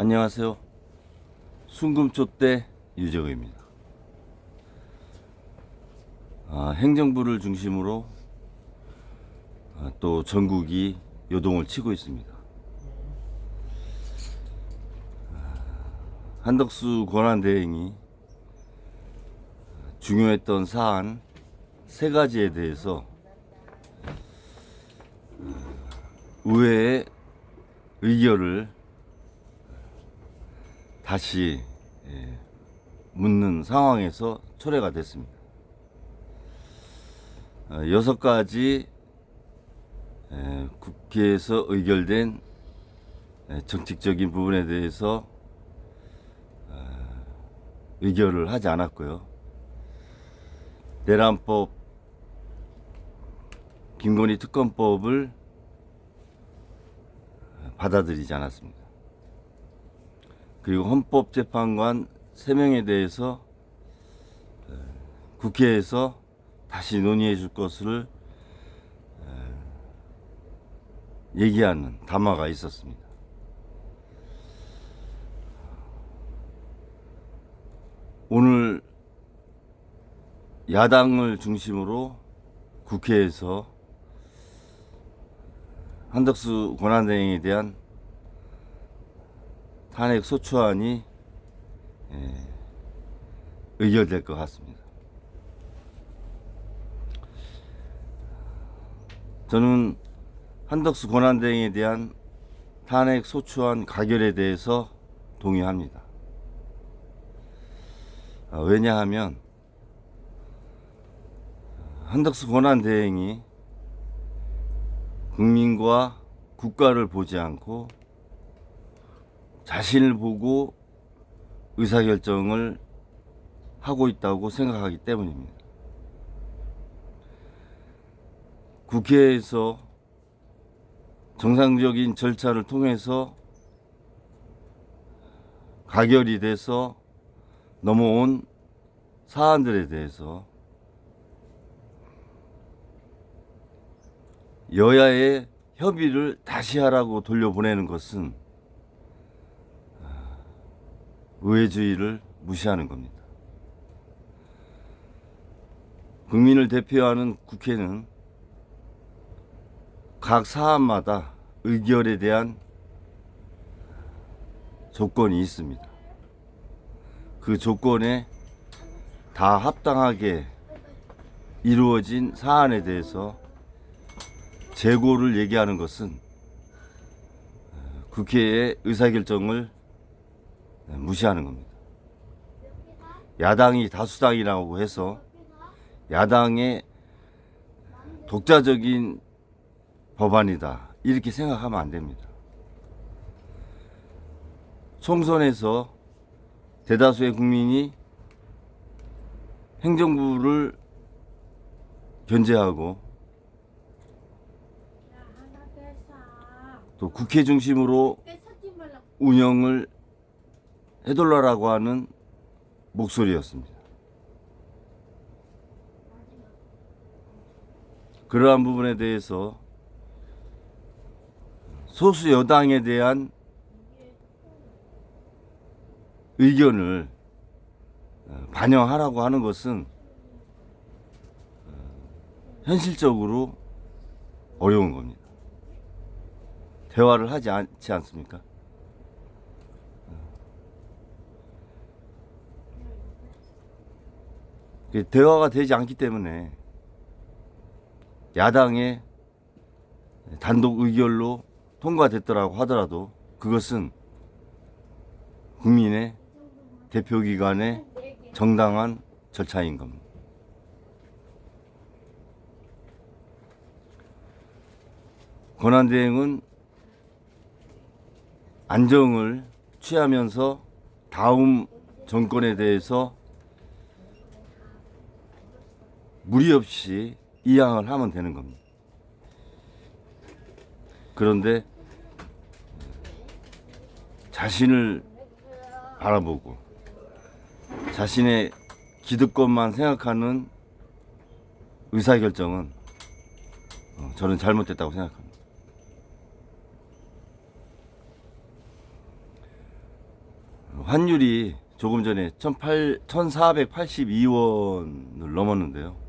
안녕하세요. 순금초대 유정입니다. 아, 행정부를 중심으로 아, 또 전국이 요동을 치고 있습니다. 아, 한덕수 권한대행이 중요했던 사안 세 가지에 대해서 의회의 의결을 다시 예, 묻는 상황에서 초래가 됐습니다. 어, 여섯 가지 에, 국회에서 의결된 에, 정책적인 부분에 대해서 어, 의결을 하지 않았고요. 내란법, 김건희 특검법을 받아들이지 않았습니다. 그리고 헌법재판관 3명에 대해서 에, 국회에서 다시 논의해 줄 것을 에, 얘기하는 담화가 있었습니다. 오늘 야당을 중심으로 국회에서 한덕수 권한대행에 대한 탄핵 소추안이 예, 의결될 것 같습니다. 저는 한덕수 권한대행에 대한 탄핵 소추안 가결에 대해서 동의합니다. 아, 왜냐하면 한덕수 권한대행이 국민과 국가를 보지 않고 자신을 보고 의사결정을 하고 있다고 생각하기 때문입니다. 국회에서 정상적인 절차를 통해서 가결이 돼서 넘어온 사안들에 대해서 여야의 협의를 다시 하라고 돌려보내는 것은 의회주의를 무시하는 겁니다. 국민을 대표하는 국회는 각 사안마다 의결에 대한 조건이 있습니다. 그 조건에 다 합당하게 이루어진 사안에 대해서 재고를 얘기하는 것은 국회의 의사결정을 무시하는 겁니다. 야당이 다수당이라고 해서 야당의 독자적인 법안이다. 이렇게 생각하면 안 됩니다. 총선에서 대다수의 국민이 행정부를 견제하고 또 국회 중심으로 운영을 해달라고 하는 목소리였습니다. 그러한 부분에 대해서 소수 여당에 대한 의견을 어, 반영하라고 하는 것은 어, 현실적으로 어려운 겁니다. 대화를 하지 않지 않습니까? 대화가 되지 않기 때문에 야당의 단독 의결로 통과됐더라고 하더라도 그것은 국민의 대표기관의 정당한 절차인 겁니다. 권한대행은 안정을 취하면서 다음 정권에 대해서 무리 없이 이양을 하면 되는 겁니다. 그런데 자신을 바라보고 자신의 기득권만 생각하는 의사결정은 어, 저는 잘못됐다고 생각합니다. 환율이 조금 전에 18, 1482원을 넘었는데요.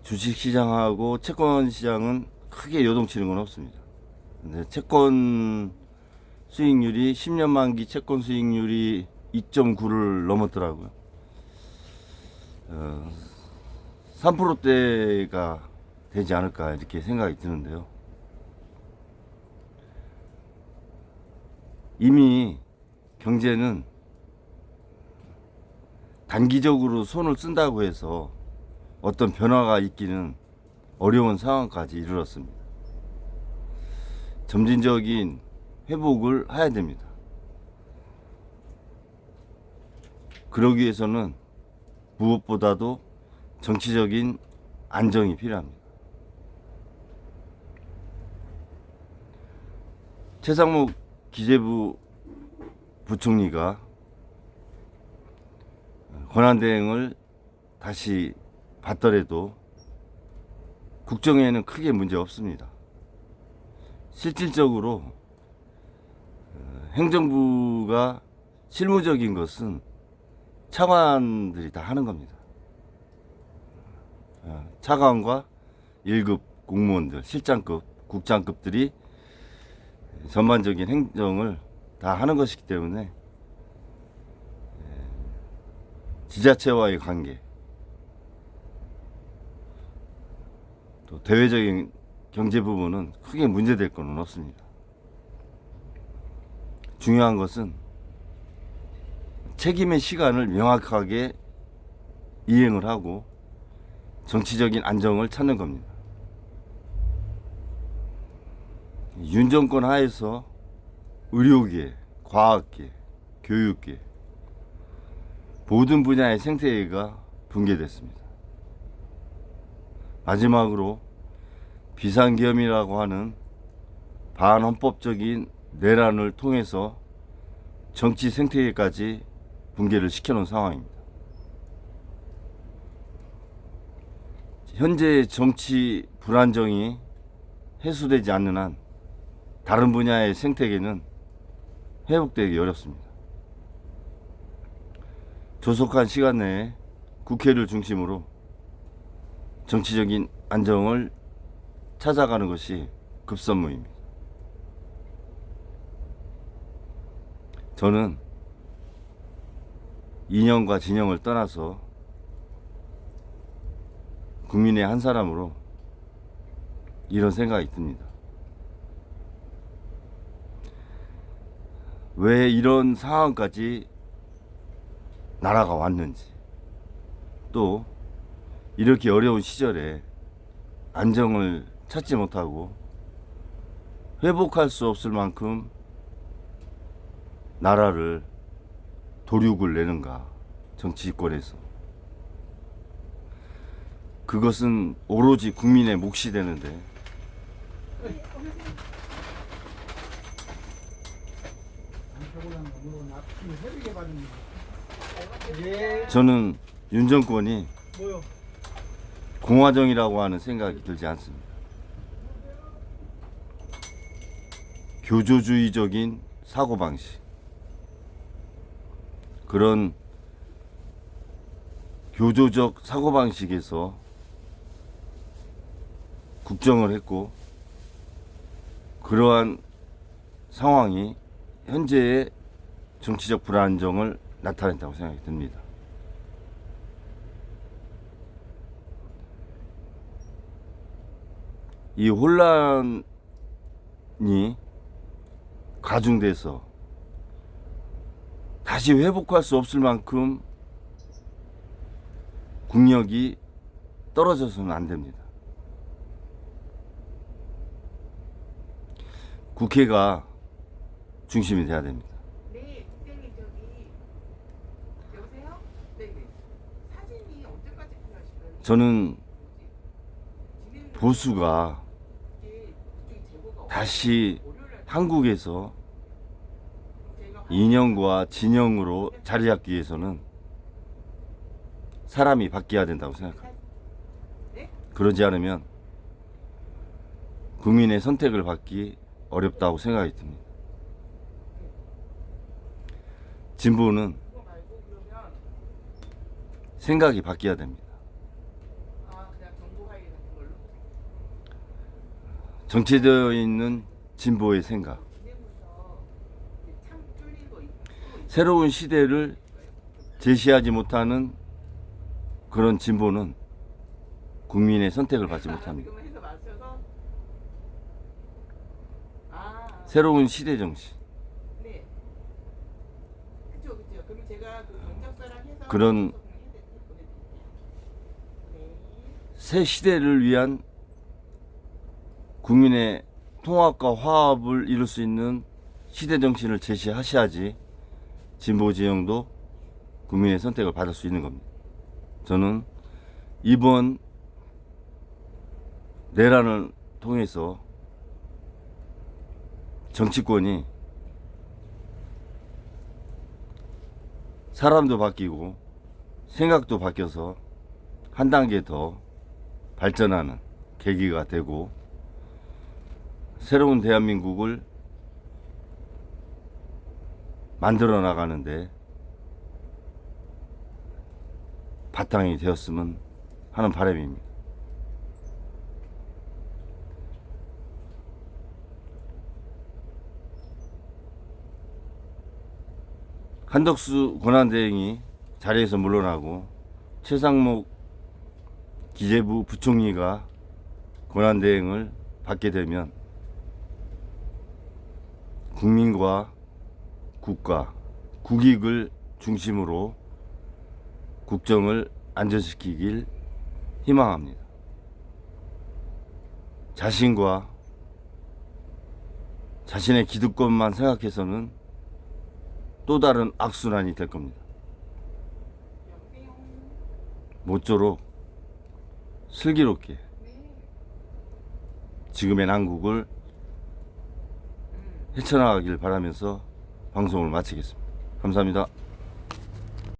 어, 주식시장하고 채권시장은 크게 요동치는 건 없습니다. 근데 채권 수익률이 10년 만기 채권 수익률이 2.9를 넘었더라고요. 어, 3%대가 되지 않을까 이렇게 생각이 드는데요. 이미 경제는 단기적으로 손을 쓴다고 해서 어떤 변화가 있기는 어려운 상황까지 이르렀습니다. 점진적인 회복을 해야 됩니다. 그러기 위해서는 무엇보다도 정치적인 안정이 필요합니다. 최상목 기재부 부총리가 권한대행을 다시 받더라도 국정에는 크게 문제 없습니다. 실질적으로 어, 행정부가 실무적인 것은 차관들이 다 하는 겁니다. 어, 차관과 1급 공무원들, 실장급, 국장급들이 전반적인 행정을 다 하는 것이기 때문에 에, 지자체와의 관계 또 대외적인 경제 부분은 크게 문제될 것은 없습니다. 중요한 것은 책임의 시간을 명확하게 이행을 하고 정치적인 안정을 찾는 겁니다. 윤 정권 하에서 의료계, 과학계, 교육계 모든 분야의 생태계가 붕괴됐습니다. 마지막으로 비상계엄이라고 하는 반헌법적인 내란을 통해서 정치 생태계까지 붕괴를 시켜놓은 상황입니다. 현재 정치 불안정이 해소되지 않는 한 다른 분야의 생태계는 회복되기 어렵습니다. 조속한 시간 내에 국회를 중심으로 정치적인 안정을 찾아가는 것이 급선무입니다. 저는 이념과 진영을 떠나서 국민의 한 사람으로 이런 생각이 듭니다. 왜 이런 상황까지 나라가 왔는지 또 이렇게 어려운 시절에 안정을 찾지 못하고 회복할 수 없을 만큼 나라를 도륙을 내는가 정치권에서 그것은 오로지 국민의 몫이 되는데 예. 저는 윤 정권이? 공화정이라고 하는 생각이 들지 않습니다. 교조주의적인 사고방식. 그런 교조적 사고방식에서 국정을 했고, 그러한 상황이 현재의 정치적 불안정을 나타낸다고 생각이 듭니다. 이 혼란이 가중돼서 다시 회복할 수 없을 만큼 국력이 떨어져서는 안 됩니다. 국회가 중심이 돼야 됩니다. 네, 국장님 저기 여보세요? 네네. 사진이 언제까지 필요하실까요? 저는 보수가 다시 한국에서 이념과 진영으로 자리 잡기 위해서는 사람이 바뀌어야 된다고 생각합니다. 그러지 않으면 국민의 선택을 받기 어렵다고 생각이 듭니다. 진보는 생각이 바뀌어야 됩니다. 아 그냥 정보화일 같은 걸로 정체되어 있는 진보의 생각. 새로운 시대를 제시하지 못하는 그런 진보는 국민의 선택을 받지 못합니다. 새로운 시대 정신. 그런. 새 시대를 위한 국민의 통합과 화합을 이룰 수 있는 시대 정신을 제시하셔야지 진보 지형도 국민의 선택을 받을 수 있는 겁니다. 저는 이번 내란을 통해서 정치권이 사람도 바뀌고 생각도 바뀌어서 한 단계 더 발전하는 계기가 되고 새로운 대한민국을 만들어 나가는데 바탕이 되었으면 하는 바람입니다. 한덕수 권한대행이 자리에서 물러나고 최상목 기재부 부총리가 권한대행을 받게 되면 국민과 국가, 국익을 중심으로 국정을 안전시키길 희망합니다. 자신과 자신의 기득권만 생각해서는 또 다른 악순환이 될 겁니다. 모쪼록 슬기롭게 네. 지금의 난국을 음. 헤쳐나가길 바라면서 방송을 마치겠습니다. 감사합니다.